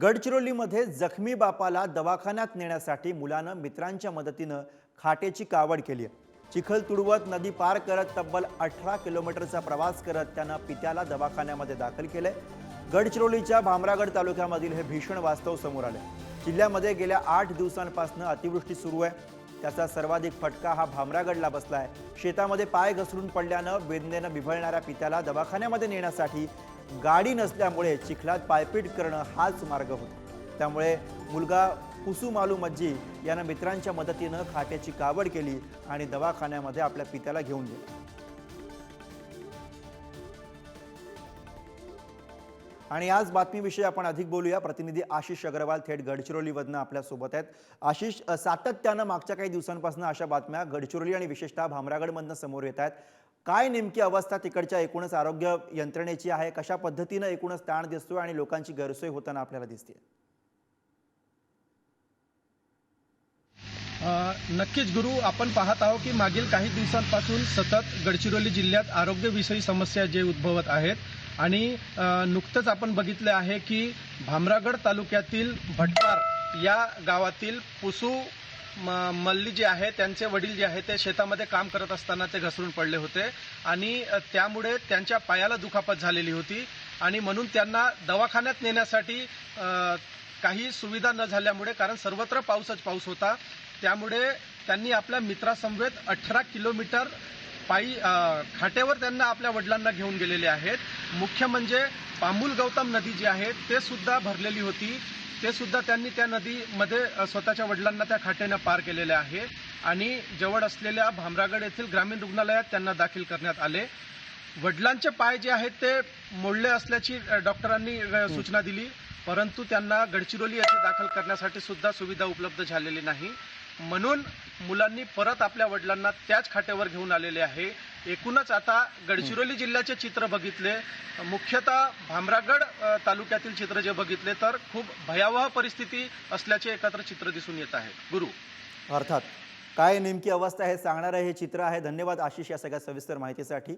गडचिरोलीमध्ये जखमी बापाला दवाखान्यात नेण्यासाठी मुलानं मित्रांच्या मदतीनं खाटेची कावड केली आहे. चिखल तुडवत नदी पार करत तब्बल अठरा किलोमीटरचा प्रवास करत त्यानं पित्याला दवाखान्यामध्ये दाखल केलंय. गडचिरोलीच्या भामरागड तालुक्यामधील हे भीषण वास्तव समोर आले जिल्ह्यामध्ये गेल्या आठ दिवसांपासून अतिवृष्टी सुरू आहे. त्याचा सर्वाधिक फटका हा भामरागडला बसलाय. शेतामध्ये पाय घसरून पडल्यानं वेदनेनं बिभळणाऱ्या पित्याला दवाखान्यामध्ये नेण्यासाठी गाडी नसल्यामुळे चिखलात पायपीट करणं हाच मार्ग होता. त्यामुळे मुलगा कुसुमालू मज्जी यानं मित्रांच्या मदतीनं खाट्याची कावड केली आणि दवाखान्यामध्ये आपल्या पित्याला घेऊन गेला. आणि आज बातमीविषयी आपण अधिक बोलूया. प्रतिनिधी आशिष अग्रवाल थेट गडचिरोलीमधनं आपल्यासोबत आहेत. आशिष सातत्यानं मागच्या काही दिवसांपासून अशा बातम्या गडचिरोली आणि विशेषतः भामरागडमधनं समोर येत आहेत. काय नेमकी अवस्था तिकडच्या एकूणच आरोग्य यंत्रणेची आहे? कशा पद्धतीनं एकूणच ताण दिसतोय आणि लोकांची गैरसोय होताना आपल्याला दिसते नक्कीच गुरु आपण पाहत आहोत की मागील काही दिवसांपासून सतत गडचिरोली जिल्ह्यात आरोग्यविषयी समस्या जे उद्भवत आहेत आणि नुकतंच आपण बघितलं आहे की भामरागड तालुक्यातील भटपार या गावातील पुसू म- मल्ली जे आहे त्यांचे वडील जे आहे ते शेतामध्ये काम करत असताना ते घसरून पडले होते. आणि त्यामुळे त्यांच्या पायाला दुखापत झालेली होती. आणि म्हणून त्यांना दवाखान्यात नेण्यासाठी काही सुविधा न झाल्यामुळे कारण सर्वत्र पाऊसच पाऊस होता त्यामुळे त्यांनी आपल्या मित्रासमवेत अठरा किलोमीटर पायी खाटेवर त्यांना आपल्या वडिलांना घेऊन गेलेले आहेत. मुख्य म्हणजे पामुल गौतम नदी जी आहे ते सुद्धा भरलेली होती. ते सुद्धा त्यांनी त्या नदीमध्ये स्वतःच्या वडिलांना त्या खाटेनं पार केलेले आहे आणि जवळ असलेल्या भामरागड येथील ग्रामीण रुग्णालयात त्यांना दाखल करण्यात आले. वडिलांचे पाय जे आहेत ते मोडले असल्याची डॉक्टरांनी सूचना दिली. परंतु त्यांना गडचिरोली येथे दाखल करण्यासाठी सुद्धा सुविधा उपलब्ध झालेली नाही. म्हणून मुलांनी परत आपल्या वडिलांना त्याच खाट्यावर घेऊन आलेले आहे. एकूणच आता गडचिरोली जिल्ह्याचे चित्र बघितले. मुख्यतः भामरागड तालुक्यातील चित्र जे बघितले तर खूप भयावह परिस्थिती असल्याचे एकत्र चित्र दिसून येत आहे. गुरु. अर्थात काय नेमकी अवस्था आहे सांगणारं हे चित्र आहे. धन्यवाद आशिष या सगळ्या सविस्तर माहितीसाठी.